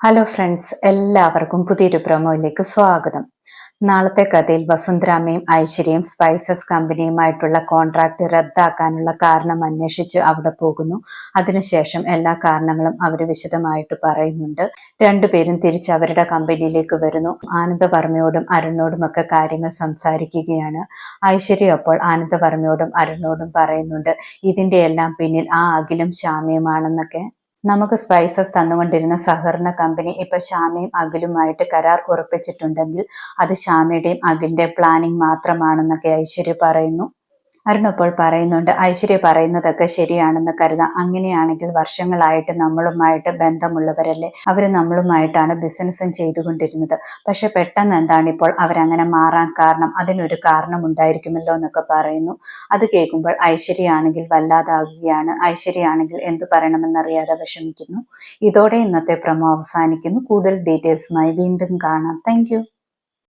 Hello friends എല്ലാവർക്കും പുതിയൊരു പ്രൊമോയിലേക്ക് സ്വാഗതം. നാളത്തെ കഥയിൽ വസുന്ധരാമയും ഐശ്വര്യയും സ്പൈസസ് കമ്പനിയുമായിട്ടുള്ള കോൺട്രാക്ട് റദ്ദാക്കാനുള്ള കാരണം അന്വേഷിച്ച് അവിടെ പോകുന്നു. അതിനുശേഷം എല്ലാ കാരണങ്ങളും അവർ വിശദമായിട്ട് പറയുന്നുണ്ട്. രണ്ടുപേരും തിരിച്ച് അവരുടെ കമ്പനിയിലേക്ക് വരുന്നു. ആനന്ദവർമ്മയോടും അരുണോടും ഒക്കെ കാര്യങ്ങൾ സംസാരിക്കുകയാണ്. ഐശ്വര്യ അപ്പോൾ ആനന്ദവർമ്മയോടും അരുണോടും പറയുന്നുണ്ട് ഇതിന്റെ എല്ലാം പിന്നിൽ ആ അഖിലും ശ്യാമയുമാണെന്നൊക്കെ. നമുക്ക് സ്പൈസസ് തന്നുകൊണ്ടിരുന്ന സഹകരണ കമ്പനി ഇപ്പൊ ഷാമയും അഖിലുമായിട്ട് കരാർ ഉറപ്പിച്ചിട്ടുണ്ടെങ്കിൽ അത് ഷാമയുടെയും അഖിലിന്റെ പ്ലാനിങ് മാത്രമാണെന്നൊക്കെ ഐശ്വര്യ പറയുന്നു. അരുണപ്പോൾ പറയുന്നുണ്ട് ഐശ്വര്യ പറയുന്നതൊക്കെ ശരിയാണെന്ന് കരുതാം. അങ്ങനെയാണെങ്കിൽ വർഷങ്ങളായിട്ട് നമ്മളുമായിട്ട് ബന്ധമുള്ളവരല്ലേ? അവർ നമ്മളുമായിട്ടാണ് ബിസിനസ്സും ചെയ്തുകൊണ്ടിരുന്നത്. പക്ഷെ പെട്ടെന്ന് എന്താണ് ഇപ്പോൾ അവരങ്ങനെ മാറാൻ കാരണം? അതിനൊരു കാരണം ഉണ്ടായിരിക്കുമല്ലോ എന്നൊക്കെ പറയുന്നു. അത് കേൾക്കുമ്പോൾ ഐശ്വര്യയാണെങ്കിൽ വല്ലാതാകുകയാണ്. ഐശ്വര്യയാണെങ്കിൽ എന്തു പറയണമെന്നറിയാതെ വിഷമിക്കുന്നു. ഇതോടെ ഇന്നത്തെ പ്രമോ അവസാനിക്കുന്നു. കൂടുതൽ ഡീറ്റെയിൽസുമായി വീണ്ടും കാണാം. താങ്ക്